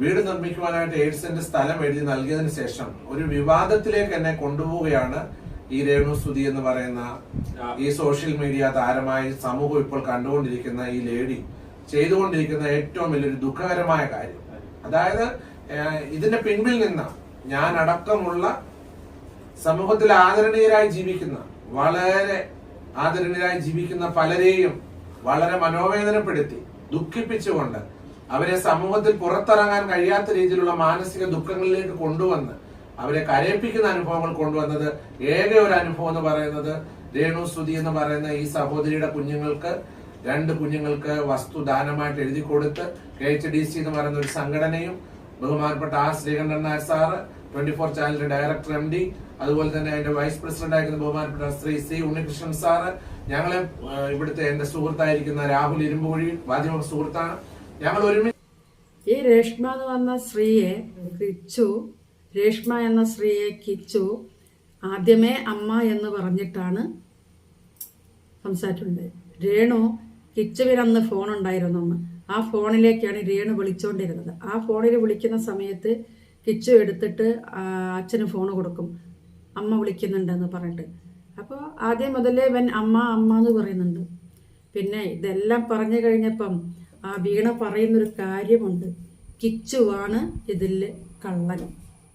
വീട് നിർമ്മിക്കുവാനായിട്ട് എയ്ഡ്സിന്റെ സ്ഥലം എഴുതി നൽകിയതിനു ശേഷം ഒരു വിവാദത്തിലേക്ക് എന്നെ കൊണ്ടുപോവുകയാണ് ഈ രേണു സ്തുതി എന്ന് പറയുന്ന ഈ സോഷ്യൽ മീഡിയ താരമായി സമൂഹം ഇപ്പോൾ കണ്ടുകൊണ്ടിരിക്കുന്ന ഈ ലേഡി ചെയ്തുകൊണ്ടിരിക്കുന്ന ഏറ്റവും വലിയൊരു ദുഃഖകരമായ കാര്യം. അതായത് ഇതിന്റെ പിൻപിൽ നിന്ന് ഞാൻ അടക്കമുള്ള സമൂഹത്തിൽ ആദരണീയരായി ജീവിക്കുന്ന വളരെ ആദരണീയരായി ജീവിക്കുന്ന പലരെയും വളരെ മനോവേദനപ്പെടുത്തി ദുഃഖിപ്പിച്ചുകൊണ്ട് അവരെ സമൂഹത്തിൽ പുറത്തിറങ്ങാൻ കഴിയാത്ത രീതിയിലുള്ള മാനസിക ദുഃഖങ്ങളിലേക്ക് കൊണ്ടുവന്ന് അവരെ കരയിപ്പിക്കുന്ന അനുഭവങ്ങൾ കൊണ്ടുവന്നത് ഏക ഒരു അനുഭവം എന്ന് പറയുന്നത് രേണു സ്തുതി എന്ന് പറയുന്ന ഈ സഹോദരിയുടെ കുഞ്ഞുങ്ങൾക്ക് രണ്ട് കുഞ്ഞുങ്ങൾക്ക് വസ്തു ദാനമായിട്ട് എഴുതി കൊടുത്ത് കെ എച്ച് ഡി സി എന്ന് പറയുന്ന ഒരു സംഘടനയും ബഹുമാനപ്പെട്ട R Sreekandan Nair sir twenty four ചാനലിന്റെ ഡയറക്ടർ എം ഡി അതുപോലെ തന്നെ അതിന്റെ വൈസ് പ്രസിഡന്റ് ആയിരിക്കുന്ന ബഹുമാനപ്പെട്ട ശ്രീ സി ഉണ്ണികൃഷ്ണൻ സാറ്. ഞങ്ങളെ ഇവിടുത്തെ എന്റെ സുഹൃത്തായിരിക്കുന്ന രാഹുൽ ഇരുമ്പുഴി മാധ്യമ സുഹൃത്താണ്. ഞങ്ങൾ ഒരുമിച്ച് ഈ രേഷ്മ എന്ന് പറഞ്ഞ സ്ത്രീയെ കിച്ചു രേഷ്മ എന്ന സ്ത്രീയെ കിച്ചു ആദ്യമേ അമ്മ എന്ന് പറഞ്ഞിട്ടാണ് സംസാരിച്ചിട്ടുണ്ട് രേണു കിച്ചുവിനന്ന് ഫോൺ ഉണ്ടായിരുന്നു അമ്മ ആ ഫോണിലേക്കാണ് രേണു വിളിച്ചുകൊണ്ടിരുന്നത് ആ ഫോണിൽ വിളിക്കുന്ന സമയത്ത് കിച്ചു എടുത്തിട്ട് അച്ഛന് ഫോൺ കൊടുക്കും. അമ്മ വിളിക്കുന്നുണ്ടെന്ന് പറഞ്ഞിട്ട്. അപ്പോൾ ആദ്യം മുതലേ ഇവൻ അമ്മ അമ്മ എന്ന് പറയുന്നുണ്ട്. പിന്നെ ഇതെല്ലാം പറഞ്ഞു കഴിഞ്ഞപ്പം ആ വീണ പറയുന്നൊരു കാര്യമുണ്ട്. കിച്ചുവാണ് ഇതിൽ കള്ളൻ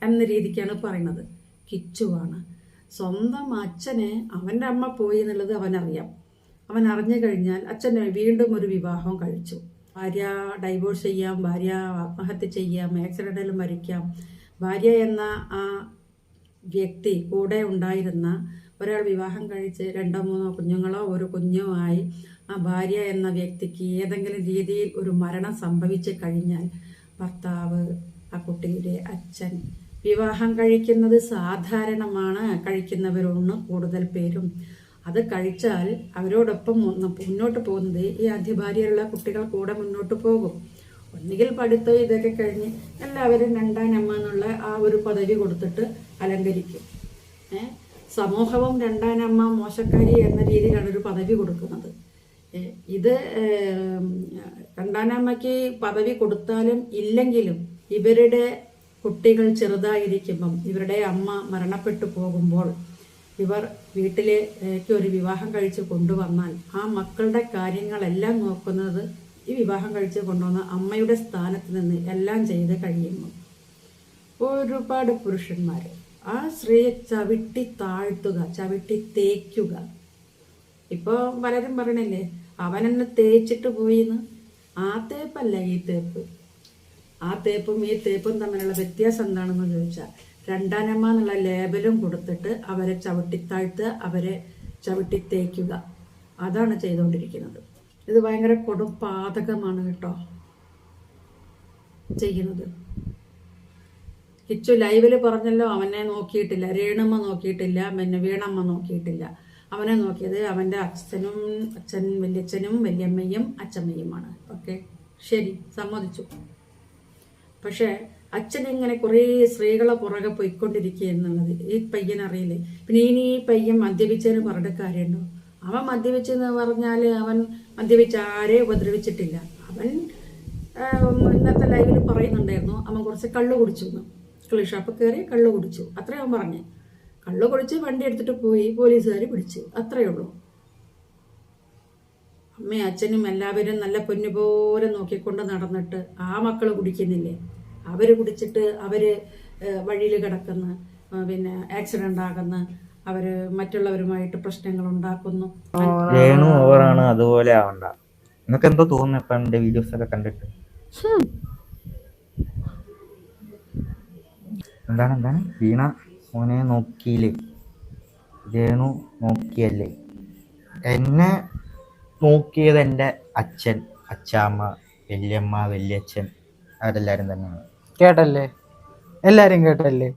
എന്ന രീതിക്കാണ് പറയുന്നത്. കിച്ചുവാണ്. സ്വന്തം അച്ഛനെ അവന്റെ അമ്മ പോയി എന്നുള്ളത് അവനറിയാം. അവൻ അറിഞ്ഞു കഴിഞ്ഞാൽ അച്ഛൻ വീണ്ടും ഒരു വിവാഹം കഴിച്ചു. ഭാര്യ ഡൈവോഴ്സ് ചെയ്യാം ഭാര്യ ആത്മഹത്യ ചെയ്യാം ആക്സിഡന്റിൽ മരിക്കാം. ഭാര്യ എന്ന ആ വ്യക്തി കൂടെ ഉണ്ടായിരുന്ന ഒരാൾ വിവാഹം കഴിച്ച് രണ്ടോ മൂന്നോ കുഞ്ഞുങ്ങളോ ഒരു കുഞ്ഞോ ആയി ആ ഭാര്യ എന്ന വ്യക്തിക്ക് ഏതെങ്കിലും രീതിയിൽ ഒരു മരണം സംഭവിച്ചു കഴിഞ്ഞാൽ ഭർത്താവ് ആ കുട്ടിയുടെ അച്ഛൻ വിവാഹം കഴിക്കുന്നത് സാധാരണമാണ്. കഴിക്കുന്നവരൊന്ന് കൂടുതൽ പേരും അത് കഴിച്ചാൽ അവരോടൊപ്പം മുന്നോട്ട് പോകുന്നത് ഈ ആദ്യഭാര്യയുള്ള കുട്ടികൾ കൂടെ മുന്നോട്ട് പോകും. ഒന്നുകിൽ പഠിത്തം ഇതൊക്കെ കഴിഞ്ഞ് എല്ലാവരും രണ്ടാം അമ്മ എന്നുള്ള ആ ഒരു പദവി കൊടുത്തിട്ട് അലങ്കരിക്കും ഏ? സമൂഹവും രണ്ടാനമ്മ മോശക്കാരി എന്ന രീതിയിലാണ് ഒരു പദവി കൊടുക്കുന്നത് ഇത് രണ്ടാനമ്മയ്ക്ക് പദവി കൊടുത്താലും ഇല്ലെങ്കിലും ഇവരുടെ കുട്ടികൾ ചെറുതായിരിക്കുമ്പം ഇവരുടെ അമ്മ മരണപ്പെട്ടു പോകുമ്പോൾ ഇവർ വീട്ടിലേക്ക് ഒരു വിവാഹം കഴിച്ച് കൊണ്ടുവന്നാൽ ആ മക്കളുടെ കാര്യങ്ങളെല്ലാം നോക്കുന്നത് ഈ വിവാഹം കഴിച്ച് കൊണ്ടുവന്ന അമ്മയുടെ സ്ഥാനത്ത് നിന്ന് എല്ലാം ചെയ്ത് കഴിയുന്നു. ഒരുപാട് പുരുഷന്മാർ ആ സ്ത്രീയെ ചവിട്ടി താഴ്ത്തുക ചവിട്ടി തേക്കുക ഇപ്പോൾ പലരും പറയണില്ലേ അവനെന്നെ തേച്ചിട്ട് പോയിന്ന്? ആ തേപ്പല്ല ഈ തേപ്പ്. ആ തേപ്പും ഈ തേപ്പും തമ്മിലുള്ള വ്യത്യാസം എന്താണെന്ന് ചോദിച്ചാൽ രണ്ടാനമ്മ എന്നുള്ള ലേബലും കൊടുത്തിട്ട് അവരെ ചവിട്ടിത്താഴ്ത്തുക അവരെ ചവിട്ടി തേക്കുക അതാണ് ചെയ്തുകൊണ്ടിരിക്കുന്നത്. ഇത് ഭയങ്കര കൊടും പാതകമാണ് കേട്ടോ. ചെയ്യുന്നത്. കിച്ചു ലൈവിൽ പറഞ്ഞല്ലോ അവനെ നോക്കിയിട്ടില്ല. രേണമ്മ നോക്കിയിട്ടില്ല. പിന്നെ വീണമ്മ നോക്കിയിട്ടില്ല. അവനെ നോക്കിയത് അവന്റെ അച്ഛനും അച്ഛൻ വല്യച്ഛനും വല്യമ്മയും അച്ഛമ്മയുമാണ്. ഓക്കെ. ശരി സമ്മതിച്ചു. പക്ഷേ അച്ഛൻ ഇങ്ങനെ കുറേ സ്ത്രീകളെ പുറകെ പോയിക്കൊണ്ടിരിക്കുക എന്നുള്ളത് ഈ പയ്യൻ അറിയില്ലേ പിന്നെ ഇനി ഈ പയ്യൻ മദ്യപിച്ചതിന് പറഞ്ഞ കാര്യമുണ്ടോ? അവൻ മദ്യപിച്ചെന്ന് പറഞ്ഞാൽ അവൻ മദ്യപിച്ച് ആരെ ഉപദ്രവിച്ചിട്ടില്ല. അവൻ ഇന്നത്തെ ലൈവിൽ പറയുന്നുണ്ടായിരുന്നു അവൻ കുറച്ച് കള്ള് കുടിച്ചു എന്ന്. കിളി ഷാപ്പ് കയറി കള്ള് കുടിച്ചു. അത്രേ അവൻ പറഞ്ഞു. കള്ള് കുടിച്ച് വണ്ടി എടുത്തിട്ട് പോയി പോലീസുകാർ പിടിച്ചു. അത്രയേ ഉള്ളൂ. അമ്മയും അച്ഛനും എല്ലാവരും നല്ല പൊന്നുപോലെ നോക്കിക്കൊണ്ട് നടന്നിട്ട് ആ മക്കൾ കുടിക്കുന്നില്ലേ? അവർ കുടിച്ചിട്ട് അവർ വഴിയിൽ കിടക്കുന്ന പിന്നെ ആക്സിഡന്റ് ആകുന്ന. അവർ മറ്റുള്ളവരുമായിട്ട് പ്രശ്നങ്ങൾ ഉണ്ടാക്കുന്നു രേണു ഓവറാണ് അതുപോലെ ആവണ്ട. നിനക്ക് എന്തോ തോന്നുന്നു ഇപ്പൊ എന്റെ വീഡിയോസ് ഒക്കെ കണ്ടിട്ട്? എന്താണ് എന്താണ്? വീണ മോനെ നോക്കിയില്ലേ? രേണു നോക്കിയല്ലേ? എന്നെ നോക്കിയത് എന്റെ അച്ഛൻ അച്ചാമ്മ വല്യമ്മ വല്യച്ഛൻ. അവരെല്ലാരും തന്നെയാണ്. കേട്ടല്ലേ? എല്ലാരും കേട്ടല്ലേ?